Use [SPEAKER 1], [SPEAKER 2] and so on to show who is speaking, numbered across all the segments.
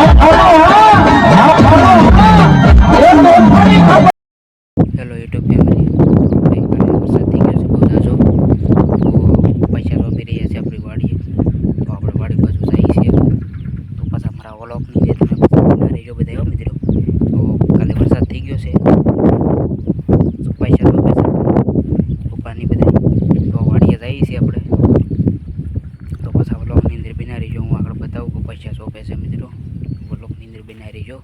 [SPEAKER 1] Hello YouTube family વરસાદ થઈ ગયો છે બહુ જાજો તો પૈસા રોપી રહ્યા છે આપણી વાડીએ તો આપણે વાડી બાજુ જઈએ છીએ તો પાછા મારા વલોકની જે તમે બધા રહીજો બધા એવો મિત્રો તો કાલે વરસાદ થઈ ગયો છે તો પૈસા રોપે છે પપ્પાની બધા તો વાડીએ જઈએ છીએ આપણે તો પાછા ઓલોકની અંદર બિના રહીજો હું આગળ બતાવું કે પૈસા સોંપે છે મિત્રો વલોકની અંદર બિના રહીજો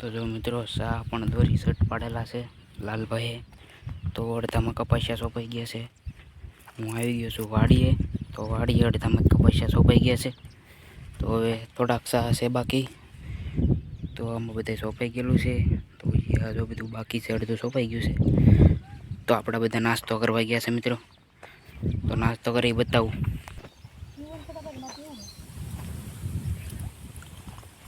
[SPEAKER 1] તો જો મિત્રો શાહ પણ દોરી શર્ટ પાડેલા છે, લાલભાઈએ. તો અડધામાં કપાસિયા સોંપાઈ ગયા છે. હું આવી ગયો છું વાડીએ, તો વાડીએ અડધામાં જ કપાસિયા સોંપાઈ ગયા છે. તો હવે થોડાક શાહ છે બાકી. તો આમાં બધે સોંપાઈ ગયેલું છે. તો આ જો બધું બાકી છે, અડધું સોંપાઈ ગયું છે. તો આપણે બધા નાસ્તો કરવા ગયા છે મિત્રો. તો નાસ્તો કરી બતાવું.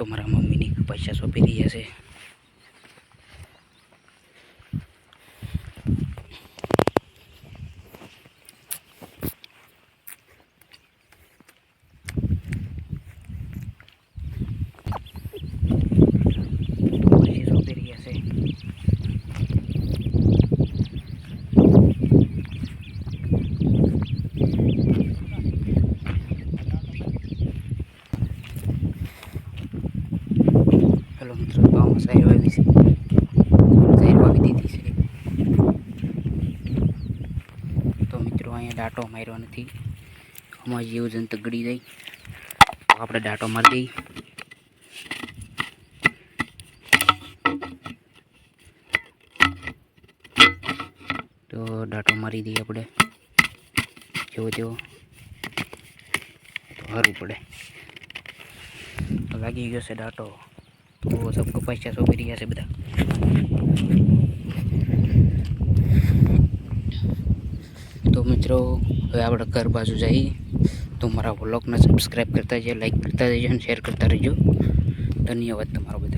[SPEAKER 1] તો મારા મમ્મીની પૈસા સોંપી રહ્યા છે તો પૈસા સોંપી રહ્યા છે હેલો સાઈડ વાવી છે. સાઈડ વાવી દીધી તો મિત્રો અહીંયા ડાટો માર્યો નથી. આમાં જીવ જન ગળી જાય. તો આપણે ડાટો મારી દઈએ. તો ડાટો મારી દઈએ આપણે. જેવો તેવો. તો સારું પડે. લાગી ગયો છે ડાટો. તો સબકો પૈસા સોપી રહ્યા છે બધા. તો મિત્રો, હવે આપણે ઘર બાજુ જઈએ તો મારા વ્લોગને સબસ્ક્રાઈબ કરતા જઈએ લાઈક કરતા જઈએ અને શેર કરતા રહેજો. ધન્યવાદ તમારો બધા.